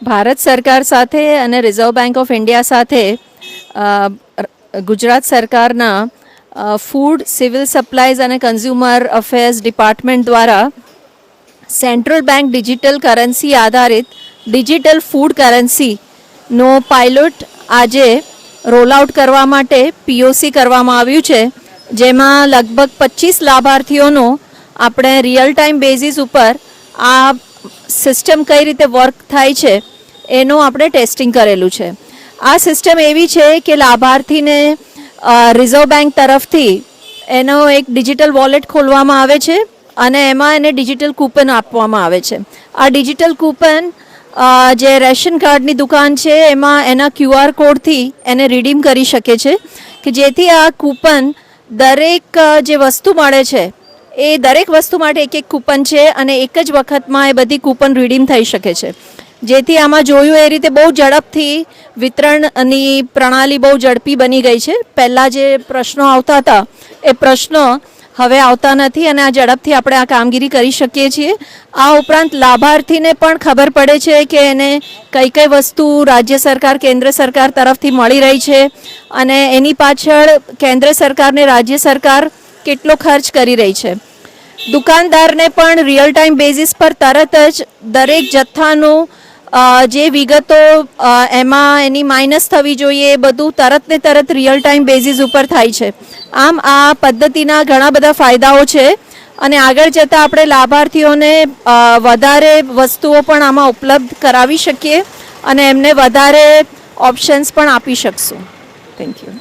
ભારત સરકાર સાથે અને રિઝર્વ બેંક ઓફ ઇન્ડિયા સાથે ગુજરાત સરકારના ફૂડ સિવિલ સપ્લાયઝ અને કન્ઝ્યુમર અફેર્સ ડિપાર્ટમેન્ટ દ્વારા સેન્ટ્રલ બેંક ડિજિટલ કરન્સી આધારિત ડિજિટલ ફૂડ કરન્સીનો પાયલોટ આજે રોલ આઉટ કરવા માટે પીઓસી કરવામાં આવ્યું છે, જેમાં લગભગ પચીસ લાભાર્થીઓનો આપણે રિયલ ટાઈમ બેઝિસ ઉપર આ સિસ્ટમ કઈ રીતે વર્ક થાય છે એનું આપણે ટેસ્ટિંગ કરેલું છે. આ સિસ્ટમ એવી છે કે લાભાર્થીને રિઝર્વ બેંક તરફથી એનો એક ડિજિટલ વોલેટ ખોલવામાં આવે છે અને એમાં એને ડિજિટલ કૂપન આપવામાં આવે છે. આ ડિજિટલ કૂપન જે રેશન કાર્ડની દુકાન છે એમાં એના ક્યુઆર કોડથી એને રિડીમ કરી શકે છે કે જેથી આ કૂપન દરેક જે વસ્તુ મળે છે એ દરેક વસ્તુ માટે એક એક કૂપન છે અને એક જ વખતમાં એ બધી કૂપન રિડીમ થઈ શકે છે. જેથી આમાં જોયું એ રીતે બહુ ઝડપથી વિતરણની પ્રણાલી બહુ ઝડપી બની ગઈ છે. પહેલાં જે પ્રશ્નો આવતા હતા, એ પ્રશ્નો હવે આવતા નથી અને આ ઝડપથી આપણે આ કામગીરી કરી શકીએ છીએ. આ ઉપરાંત લાભાર્થીને પણ ખબર પડે છે કે એને કઈ કઈ વસ્તુ રાજ્ય સરકાર, કેન્દ્ર સરકાર તરફથી મળી રહી છે અને એની પાછળ કેન્દ્ર સરકારને રાજ્ય સરકાર કેટલો ખર્ચ કરી રહી છે. દુકાનદારને પણ રિયલ ટાઈમ બેઝિસ પર તરત જ દરેક જથ્થાનું જે વિગતો એમાં એની માઇનસ થવી જોઈએ, એ બધું તરત ને તરત રિયલ ટાઈમ બેઝિસ ઉપર થાય છે. આમ આ પદ્ધતિના ઘણા બધા ફાયદાઓ છે અને આગળ જતાં આપણે લાભાર્થીઓને વધારે વસ્તુઓ પણ આમાં ઉપલબ્ધ કરાવી શકીએ અને એમને વધારે ઓપ્શન્સ પણ આપી શકશું. Thank you